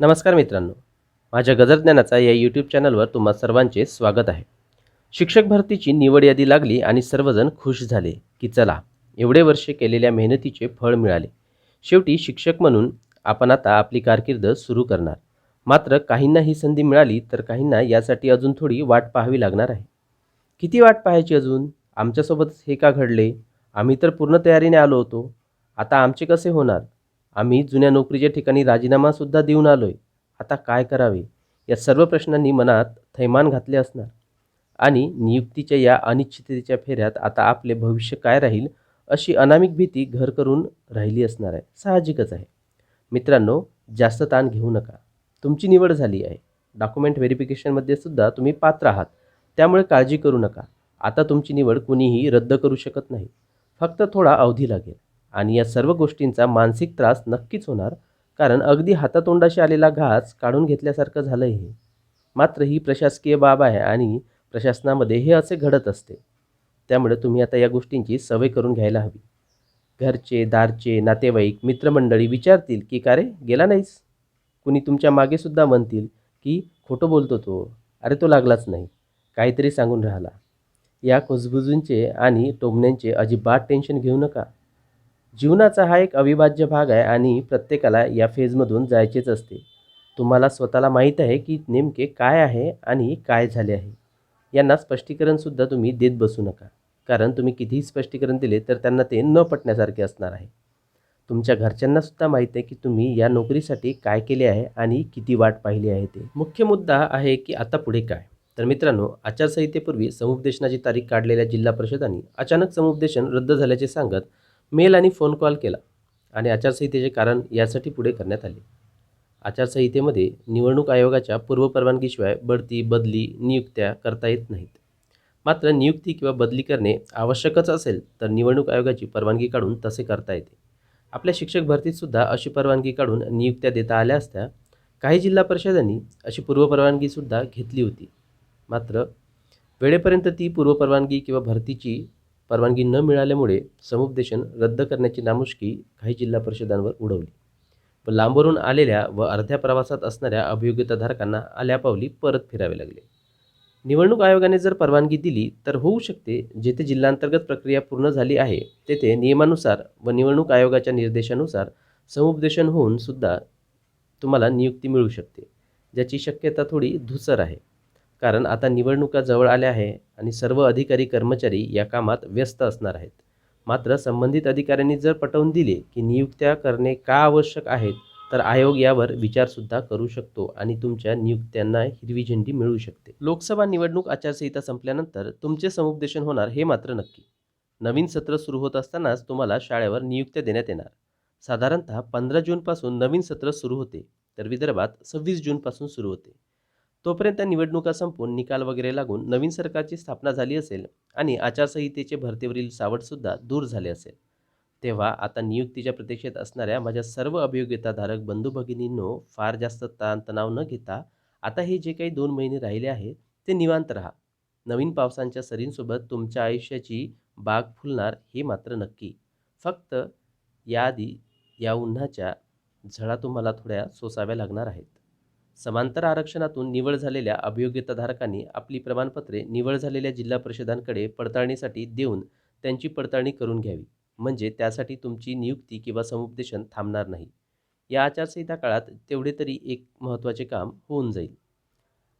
नमस्कार मित्रांनो. माझ्या गजरज्ञानाचा या यूट्यूब चॅनलवर तुम्हा सर्वांचे स्वागत आहे. शिक्षक भरतीची निवड यादी लागली आणि सर्वजण खुश झाले की चला एवढे वर्षे केलेल्या मेहनतीचे फळ मिळाले. शेवटी शिक्षक म्हणून आपण आता आपली कारकीर्द सुरू करणार. मात्र काहींना ही संधी मिळाली तर काहींना यासाठी अजून थोडी वाट पाहावी लागणार आहे. किती वाट पाहायची अजून? आमच्यासोबत हे का घडले? आम्ही तर पूर्ण तयारीने आलो होतो. आता आमचे कसे होणार? आम्ही जुन्या नोकरीच्या ठिकाणी राजीनामासुद्धा देऊन आलो आहे आता काय करावे? या सर्व प्रश्नांनी मनात थैमान घातले असणार. आणि नियुक्तीच्या या अनिश्चिततेच्या फेऱ्यात आता आपले भविष्य काय राहील अशी अनामिक भीती घर करून राहिली असणार आहे. साहजिकच आहे. मित्रांनो जास्त ताण घेऊ नका. तुमची निवड झाली आहे. डॉक्युमेंट व्हेरिफिकेशनमध्ये सुद्धा तुम्ही पात्र आहात. त्यामुळे काळजी करू नका. आता तुमची निवड कुणीही रद्द करू शकत नाही. फक्त थोडा अवधी लागेल. आणि या सर्व गोष्टींचा मानसिक त्रास नक्कीच होणार कारण अगदी हातातोंडाशी आलेला घास काढून घेतल्यासारखं झालं हे. मात्र ही प्रशासकीय बाब आहे आणि प्रशासनामध्ये हे असे घडत असते. त्यामुळे तुम्ही आता या गोष्टींची सवय करून घ्यायला हवी. घरचे दारचे नातेवाईक मित्रमंडळी विचारतील की का रे गेला नाहीस? कुणी तुमच्या मागेसुद्धा म्हणतील की खोटं बोलतो तो? अरे तो लागलाच नाही. काहीतरी सांगून राहिला. या कुजबुजूंचे आणि टोमण्यांचे अजिबात टेन्शन घेऊ नका. जीवनाचा हा एक अविभाज्य भाग आहे आणि प्रत्येकाला या फेजमधून जायचेच असते. तुम्हाला स्वतःला माहीत आहे की नेमके काय आहे आणि काय झाले आहे. यांना स्पष्टीकरणसुद्धा तुम्ही देत बसू नका. कारण तुम्ही कितीही स्पष्टीकरण दिले तर त्यांना ते न पटण्यासारखे असणार आहे. तुमच्या घरच्यांनासुद्धा माहीत आहे की तुम्ही या नोकरीसाठी काय केले आहे आणि किती वाट पाहिली आहे ते. मुख्य मुद्दा आहे की आता पुढे काय? तर मित्रांनो आचारसंहितेपूर्वी समुपदेशनाची तारीख काढलेल्या जिल्हा परिषदांनी अचानक समुपदेशन रद्द झाल्याचे सांगत मेल आणि फोन कॉल केला आणि आचारसंहितेचे कारण यासाठी पुढे करण्यात आले. आचारसंहितेमध्ये निवडणूक आयोगाच्या पूर्वपरवानगीशिवाय बढती बदली नियुक्त्या करता येत नाहीत. मात्र नियुक्ती किंवा बदली करणे आवश्यकच असेल तर निवडणूक आयोगाची परवानगी काढून तसे करता येते. आपल्या शिक्षक भरतीतसुद्धा अशी परवानगी काढून नियुक्त्या देता आल्या असत्या. काही जिल्हा परिषदांनी अशी पूर्वपरवानगीसुद्धा घेतली होती. मात्र वेळेपर्यंत ती पूर्वपरवानगी किंवा भरतीची परवानगी न मिळाल्यामुळे समुपदेशन रद्द करण्याची नामुष्की काही जिल्हा परिषदांवर उडवली. व लांबवरून आलेल्या व अर्ध्या प्रवासात असणाऱ्या अभियोग्यताधारकांना आल्यापावली परत फिरावे लागले. निवडणूक आयोगाने जर परवानगी दिली तर होऊ शकते जेथे जिल्हांतर्गत प्रक्रिया पूर्ण झाली आहे तेथे नियमानुसार व निवडणूक आयोगाच्या निर्देशानुसार समुपदेशन होऊन सुद्धा तुम्हाला नियुक्ती मिळू शकते ज्याची शक्यता थोडी धुसर आहे. कारण आता निवडणुका जवळ आल्या आहे आणि सर्व अधिकारी कर्मचारी या कामात व्यस्त असणार आहेत. मात्र संबंधित अधिकाऱ्यांनी जर पटवून दिले की नियुक्त्या करणे का आवश्यक आहेत तर आयोग यावर विचारसुद्धा करू शकतो आणि तुमच्या नियुक्त्यांना हिरवी झेंडी मिळू शकते. लोकसभा निवडणूक आचारसंहिता संपल्यानंतर तुमचे समुपदेशन होणार हे मात्र नक्की. नवीन सत्र सुरू होत असतानाच तुम्हाला शाळेवर नियुक्त्या देण्यात येणार. साधारणतः पंधरा जूनपासून नवीन सत्र सुरू होते तर विदर्भात सव्वीस जूनपासून सुरू होते. तोपर्यंत निवडणुका संपून निकाल वगैरे लागून नवीन सरकारची स्थापना झाली असेल आणि आचारसंहितेचे भरतीवरील सावटसुद्धा दूर झाले असेल. तेव्हा आता नियुक्तीच्या प्रतीक्षेत असणाऱ्या माझ्या सर्व अभियोग्यताधारक बंधू भगिनींनो फार जास्त ताणतणाव न घेता आता हे जे काही दोन महिने राहिले आहेत ते निवांत राहा. नवीन पावसांच्या सरींसोबत तुमच्या आयुष्याची बाग फुलणार हे मात्र नक्की. फक्त याआधी या उन्हाच्या झळा तुम्हाला थोड्या सोसाव्या लागणार आहेत. समांतर आरक्षणातून निवड झालेल्या अभियोग्यताधारकांनी आपली प्रमाणपत्रे निवड झालेल्या जिल्हा परिषदांकडे पडताळणीसाठी देऊन त्यांची पडताळणी करून घ्यावी. म्हणजे त्यासाठी तुमची नियुक्ती किंवा समुपदेशन थांबणार नाही. या आचारसंहिता काळात तेवढे तरी एक महत्त्वाचे काम होऊन जाईल.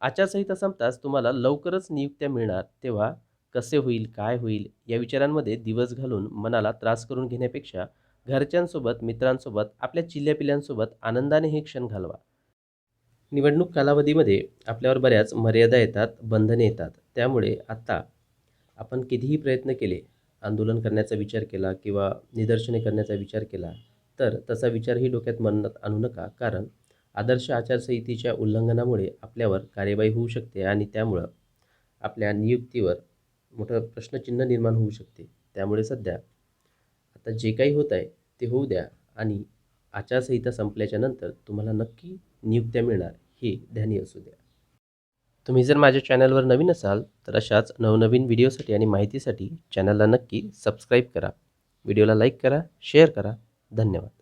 आचारसंहिता संपताच तुम्हाला लवकरच नियुक्त्या मिळणार तेव्हा कसे होईल काय होईल या विचारांमध्ये दिवस घालून मनाला त्रास करून घेण्यापेक्षा घरच्यांसोबत मित्रांसोबत आपल्या चिल्ल्यापिल्ल्यांसोबत आनंदाने हे क्षण घालवा. निवडणूक कालावधीमध्ये आपल्यावर बऱ्याच मर्यादा येतात बंधने येतात. त्यामुळे आत्ता आपण कितीही प्रयत्न केले आंदोलन करण्याचा विचार केला किंवा निदर्शने करण्याचा विचार केला तर तसा विचारही डोक्यात मनात आणू नका. कारण आदर्श आचारसंहितेच्या उल्लंघनामुळे आपल्यावर कार्यवाही होऊ शकते आणि त्यामुळं आपल्या नियुक्तीवर मोठं प्रश्नचिन्ह निर्माण होऊ शकते. त्यामुळे सध्या आता जे काही होत आहे ते होऊ द्या आणि आचारसंहिता संपल्याच्या नंतर तुम्हाला नक्की नियुक्त्या मिळणार. ही ध्यानी असू द्या. तुम्ही जर माझ्या चॅनलवर नवीन असाल तर अशाच नवनवीन व्हिडिओसाठी आणि माहितीसाठी चॅनलला नक्की सबस्क्राईब करा. व्हिडिओला लाईक करा शेअर करा. धन्यवाद.